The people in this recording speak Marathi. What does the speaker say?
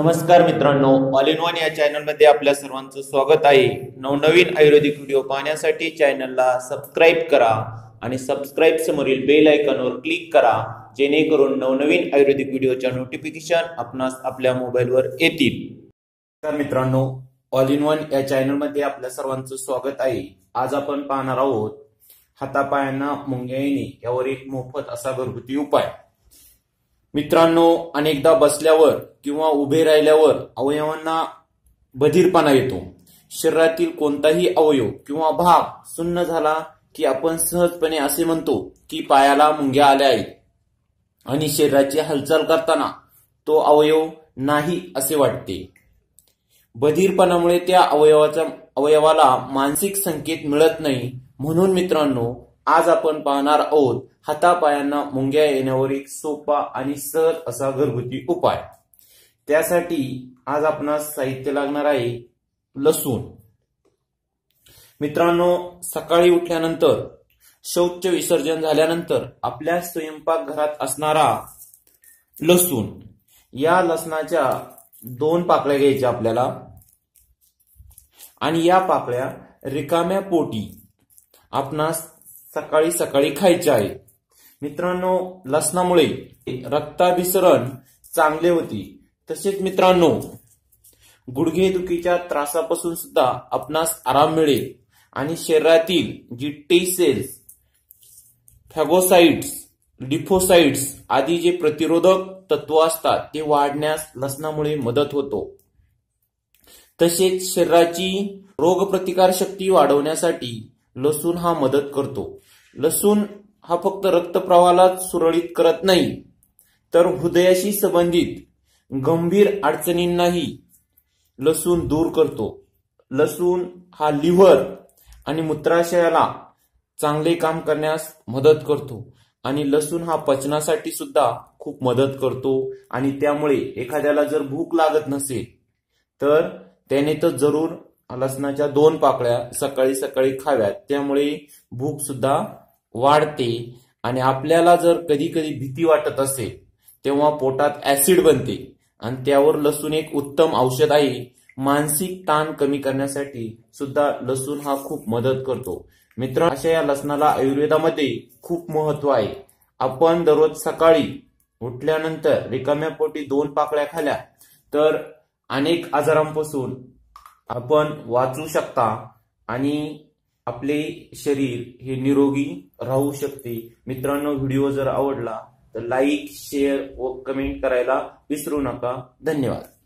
नमस्कार मित्रांनो ऑल इन वन या चॅनलमध्ये आपल्या सर्वांचं स्वागत आहे. नवनवीन आयुर्वेदिक व्हिडिओ पाहण्यासाठी चॅनलला सबस्क्राईब करा आणि सबस्क्राईब समोरील बेल आयकॉनवर क्लिक करा जेणेकरून नवनवीन आयुर्वेदिक व्हिडिओच्या नोटिफिकेशन आपणास आपल्या मोबाईलवर येतील. तर मित्रांनो ऑल इन वन या चॅनलमध्ये आपल्या सर्वांचं स्वागत आहे. आज आपण पाहणार आहोत हातापायांना मुंग्या येणे यावर एक मोफत असा घरगुती उपाय. मित्रांनो अनेकदा बसल्यावर किंवा उभे राहिल्यावर अवयवांना बधीरपणा येतो. शरीरातील कोणताही अवयव किंवा भाग सुन्न झाला की आपण सहजपणे असे म्हणतो की पायाला मुंग्या आल्या आहेत. आणि शरीराची हालचाल करताना तो अवयव नाही असे वाटते. बधीरपणामुळे त्या अवयवाचा अवयवाला मानसिक संकेत मिळत नाही. म्हणून मित्रांनो आज आपण पाहणार आहोत हातापायांना मुंग्या येण्यावर एक सोपा आणि सहज असा घरगुती उपाय. त्यासाठी आज आपणास साहित्य लागणार आहे लसूण. मित्रांनो सकाळी उठल्यानंतर शौच विसर्जन झाल्यानंतर आपल्या स्वयंपाकघरात असणारा लसूण. या लसणाच्या दोन पाकळ्या घ्यायच्या आपल्याला. आणि या पाकळ्या रिकाम्या पोटी आपणास सकाळी सकाळी खायचे आहे. मित्रांनो लसणामुळे रक्ताभिसरण चांगले होते. तसेच मित्रांनो गुडघेदुखीच्या त्रासापासून सुद्धा आपणास आराम मिळेल आणि शरीरातील जी टी सेल्स फॅगोसाइट्स डिफोसाइट्स आदी जे प्रतिरोधक तत्व असतात ते वाढण्यास लसणामुळे मदत होतो. तसेच शरीराची रोगप्रतिकार शक्ती वाढवण्यासाठी लसूण हा मदत करतो. लसूण हा फक्त रक्तप्रवाहाला सुरळीत करत नाही तर हृदयाशी संबंधित गंभीर अडचणींनाही लसूण दूर करतो. लसूण हा लिव्हर आणि मूत्राशयाला चांगले काम करण्यास मदत करतो आणि लसूण हा पचनासाठी सुद्धा खूप मदत करतो आणि त्यामुळे एखाद्याला जर भूक लागत नसेल तर त्याने तर जरूर लसणाच्या दोन पाकळ्या सकाळी सकाळी खाव्यात. त्यामुळे भूक सुद्धा वाढते आणि आपल्याला जर कधी कधी भीती वाटत असेल तेव्हा पोटात ऍसिड बनते आणि त्यावर लसूण एक उत्तम औषध आहे. मानसिक ताण कमी करण्यासाठी सुद्धा लसूण हा खूप मदत करतो. मित्र अशा या लसणाला आयुर्वेदामध्ये खूप महत्त्व आहे. आपण दररोज सकाळी उठल्यानंतर रिकाम्या पोटी दोन पाकळ्या खाल्या तर अनेक आजारांपासून आपण वाचू शकता आणि आपले शरीर हे निरोगी राहू शकते. मित्रांनो व्हिडिओ जर आवडला तर लाईक शेअर व कमेंट करायला विसरू नका. धन्यवाद.